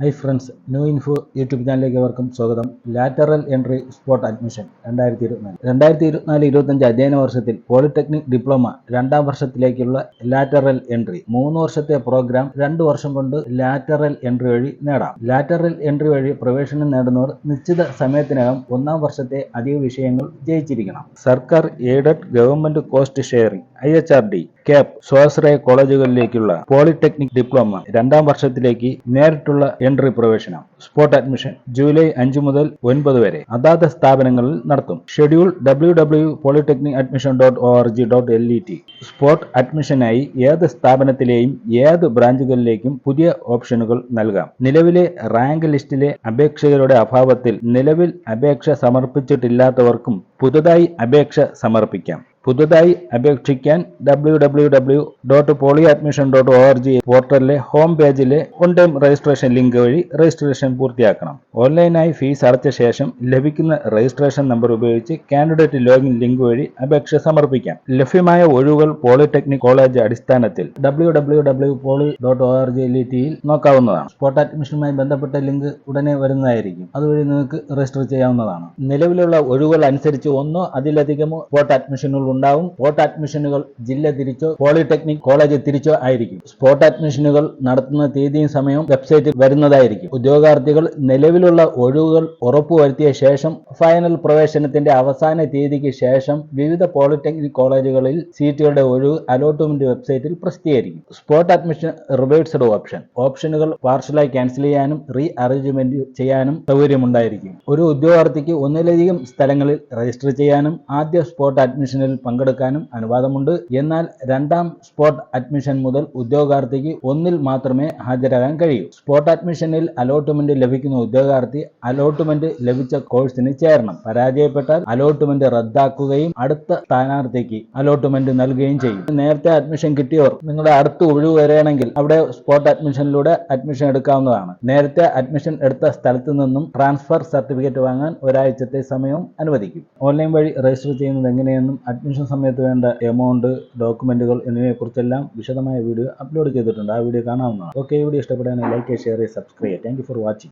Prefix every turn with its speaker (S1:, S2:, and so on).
S1: Hi friends new info YouTube ചാനലിലേക്ക് അവർക്കും സ്വാഗതം. ലാറ്ററൽ എൻട്രി സ്പോട്ട് അഡ്മിഷൻ രണ്ടായിരത്തി ഇരുപത്തിനാല് രണ്ടായിരത്തി ഇരുപത്തിനാല് ഇരുപത്തഞ്ച് അധ്യയന വർഷത്തിൽ പോളിടെക്നിക് ഡിപ്ലോമ രണ്ടാം വർഷത്തിലേക്കുള്ള ലാറ്ററൽ എൻട്രി മൂന്ന് വർഷത്തെ പ്രോഗ്രാം രണ്ട് വർഷം കൊണ്ട് ലാറ്ററൽ എൻട്രി വഴി നേടാം. ലാറ്ററൽ എൻട്രി വഴി പ്രവേശനം നേടുന്നവർ നിശ്ചിത സമയത്തിനകം ഒന്നാം വർഷത്തെ അധിക വിഷയങ്ങൾ ജയിച്ചിരിക്കണം. സർക്കാർ aided government cost sharing I H R D CAP സ്വാശ്രയ കോളേജുകളിലേക്കുള്ള പോളിടെക്നിക് ഡിപ്ലോമ രണ്ടാം വർഷത്തിലേക്ക് നേരിട്ടുള്ള എൻട്രി പ്രവേശനം. സ്പോട്ട് അഡ്മിഷൻ ജൂലൈ അഞ്ച് മുതൽ ഒൻപത് വരെ. അതാത് സ്ഥാപനങ്ങളിൽ നടത്തും. Schedule W W polytechnic admission dot O R G dot L E T. Spot അഡ്മിഷനായി ഏത് സ്ഥാപനത്തിലെയും ഏത് ബ്രാഞ്ചുകളിലേക്കും പുതിയ ഓപ്ഷനുകൾ നൽകാം. നിലവിലെ റാങ്ക് ലിസ്റ്റിലെ അപേക്ഷകരുടെ അഭാവത്തിൽ നിലവിൽ അപേക്ഷ സമർപ്പിച്ചിട്ടില്ലാത്തവർക്കും പുതുതായി അപേക്ഷ സമർപ്പിക്കാം. പുതുതായി അപേക്ഷിക്കാൻ W W W dot poly admission dot O R G പോർട്ടലിലെ home പേജിലെ ഓൺ ടൈം രജിസ്ട്രേഷൻ ലിങ്ക് വഴി രജിസ്ട്രേഷൻ പൂർത്തിയാക്കണം. ഓൺലൈനായി ഫീസ് അടച്ച ശേഷം ലഭിക്കുന്ന രജിസ്ട്രേഷൻ നമ്പർ ഉപയോഗിച്ച് കാൻഡിഡേറ്റ് ലോഗിൻ ലിങ്ക് വഴി അപേക്ഷ സമർപ്പിക്കാം. ലഭ്യമായ ഒഴിവുകൾ പോളിടെക്നിക് കോളേജ് അടിസ്ഥാനത്തിൽ W W W poly dot O R G L ടിയിൽ നോക്കാവുന്നതാണ്. സ്പോട്ട് അഡ്മിഷനുമായി ബന്ധപ്പെട്ട ലിങ്ക് ഉടനെ വരുന്നതായിരിക്കും. അതുവഴി നിങ്ങൾക്ക് രജിസ്റ്റർ ചെയ്യാവുന്നതാണ്. നിലവിലുള്ള ഒഴിവുകൾ അനുസരിച്ച് ഒന്നോ അതിലധികമോ സ്പോട്ട് അഡ്മിഷനുകൾ ഉണ്ടാവും. സ്പോട്ട് അഡ്മിഷനുകൾ ജില്ല തിരിച്ചോ പോളിടെക്നിക് കോളേജ് തിരിച്ചോ ആയിരിക്കും. സ്പോട്ട് അഡ്മിഷനുകൾ നടത്തുന്ന തീയതിയും സമയവും വെബ്സൈറ്റിൽ വരുന്നതായിരിക്കും. ഉദ്യോഗാർത്ഥികൾ നിലവിലുള്ള ഒഴിവുകൾ ഉറപ്പുവരുത്തിയ ശേഷം ഫൈനൽ പ്രവേശനത്തിന്റെ അവസാന തീയതിക്ക് ശേഷം വിവിധ പോളിടെക്നിക് കോളേജുകളിൽ സീറ്റുകളുടെ ഒഴിവ് അലോട്ട്മെന്റ് വെബ്സൈറ്റിൽ പ്രസിദ്ധീകരിക്കും. സ്പോട്ട് അഡ്മിഷൻ റിവേഴ്സ്ഡ് ഓപ്ഷൻ ഓപ്ഷനുകൾ പാർഷ്യലായി ക്യാൻസൽ ചെയ്യാനും റീ അറേഞ്ച്മെന്റ് ചെയ്യാനും സൗകര്യമുണ്ടായിരിക്കും. ഒരു ഉദ്യോഗാർത്ഥിക്ക് ഒന്നിലധികം സ്ഥലങ്ങളിൽ രജിസ്റ്റർ ചെയ്യാനും ആദ്യ സ്പോട്ട് അഡ്മിഷനിൽ പങ്കെടുക്കാനും അനുവാദമുണ്ട്. എന്നാൽ രണ്ടാം സ്പോട്ട് അഡ്മിഷൻ മുതൽ ഉദ്യോഗാർത്ഥിക്ക് ഒന്നിൽ മാത്രമേ ഹാജരാകാൻ കഴിയൂ. സ്പോട്ട് അഡ്മിഷനിൽ അലോട്ട്മെന്റ് ലഭിക്കുന്ന ഉദ്യോഗാർത്ഥി അലോട്ട്മെന്റ് ലഭിച്ച കോഴ്സിന് ചേരണം. പരാജയപ്പെട്ടാൽ അലോട്ട്മെന്റ് റദ്ദാക്കുകയും അടുത്ത സ്ഥാനാർത്ഥിക്ക് അലോട്ട്മെന്റ് നൽകുകയും ചെയ്യും. നേരത്തെ അഡ്മിഷൻ കിട്ടിയവർ നിങ്ങളുടെ അടുത്ത് ഒഴിവ് വരികയാണെങ്കിൽ അവിടെ സ്പോട്ട് അഡ്മിഷനിലൂടെ അഡ്മിഷൻ എടുക്കാവുന്നതാണ്. നേരത്തെ അഡ്മിഷൻ എടുത്ത സ്ഥലത്ത് നിന്നും ട്രാൻസ്ഫർ സർട്ടിഫിക്കറ്റ് വാങ്ങാൻ ഒരാഴ്ചത്തെ സമയവും അനുവദിക്കും. ഓൺലൈൻ വഴി രജിസ്റ്റർ ചെയ്യുന്നത് എങ്ങനെയെന്നും അഡ്മിഷൻ സമയത്ത് വേണ്ട എമൗണ്ട് ഡോക്യുമെന്റുകൾ എന്നിവയെക്കുറിച്ചെല്ലാം വിശദമായ വീഡിയോ അപ്ലോഡ് ചെയ്തിട്ടുണ്ട്. ആ വീഡിയോ കാണാവുന്നതാണ്. ഓക്കെ വീഡിയോ ഇഷ്ടപ്പെടുകയാണെങ്കിൽ like share subscribe thank for watching